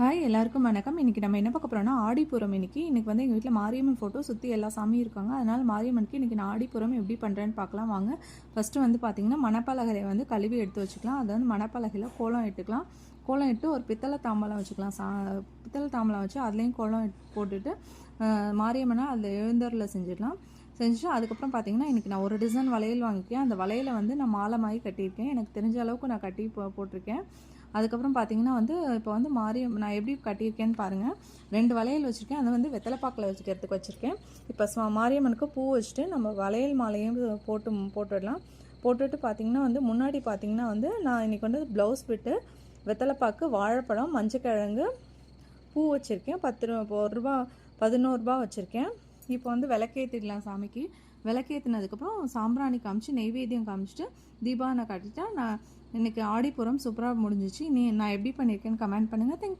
Hi எல்லாருக்கும் வணக்கம். இன்றைக்கி நம்ம என்ன பார்க்க போகிறோம்னா ஆடிப்புறம் இன்னைக்கு. இன்றைக்கி வந்து எங்கள் வீட்டில் மாரியம்மன் ஃபோட்டோ சுற்றி எல்லா சாமியும் இருக்காங்க. அதனால் மாரியம்மனுக்கு இன்றைக்கி நான் ஆடிப்புறம் எப்படி பண்ணுறேன்னு பார்க்கலாம். வாங்க. ஃபஸ்ட்டு வந்து பார்த்திங்கன்னா மணப்பலகையை வந்து கழுவி எடுத்து வச்சுக்கலாம். அதை வந்து மணப்பலகையில் கோலம் இட்டுக்கலாம். கோலம் இட்டு ஒரு பித்தளை தாம்பலம் வச்சுக்கலாம். சா பித்தளை தாம்பலம் வச்சு அதுலேயும் கோலம் போட்டுட்டு மாரியம்மனை அதில் எழுந்தரில் செஞ்சிடலாம். செஞ்சுட்டு அதுக்கப்புறம் பார்த்தீங்கன்னா இன்றைக்கி நான் ஒரு டிசைன் வளையல் வாங்கியிருக்கேன். அந்த வளையலை வந்து நான் மாலை மாதிரி கட்டியிருக்கேன். எனக்கு தெரிஞ்ச அளவுக்கு நான் கட்டி போ போட்டிருக்கேன். அதுக்கப்புறம் பார்த்தீங்கன்னா வந்து இப்போ வந்து மாறி நான் எப்படி கட்டியிருக்கேன்னு பாருங்கள் ரெண்டு வளையல் வச்சுருக்கேன். அதை வந்து வெத்தலைப்பாக்கில் வச்சுக்கிறதுக்கு வச்சுருக்கேன். இப்போ ஸ்வ- மாரியம்மனுக்கு பூ வச்சுட்டு நம்ம வளையல் மாலையும் போட்டு போட்டுடலாம். போட்டுட்டு பார்த்தீங்கன்னா வந்து முன்னாடி பார்த்தீங்கன்னா வந்து நான் இன்றைக்கி வந்து ப்ளவுஸ் விட்டு வெத்தலைப்பாக்கு வாழைப்பழம் மஞ்சக்கிழங்கு பூ வச்சுருக்கேன். பத்து ரூபா இப்போ ஒரு ரூபா பதினோருபா வச்சுருக்கேன். இப்போ வந்து விளக்கேற்றிடலாம் சாமிக்கு. விளக்கேற்றினதுக்கப்புறம் சாம்பிராணி காமிச்சு நெய்வேத்தியம் காமிச்சிட்டு தீபாவனை காட்டிட்டா நான் இன்னைக்கு ஆடிப்புறம் சூப்பராக முடிஞ்சிச்சு. நீ நான் எப்படி பண்ணியிருக்கேன்னு கமெண்ட் பண்ணுங்கள் தேங்க்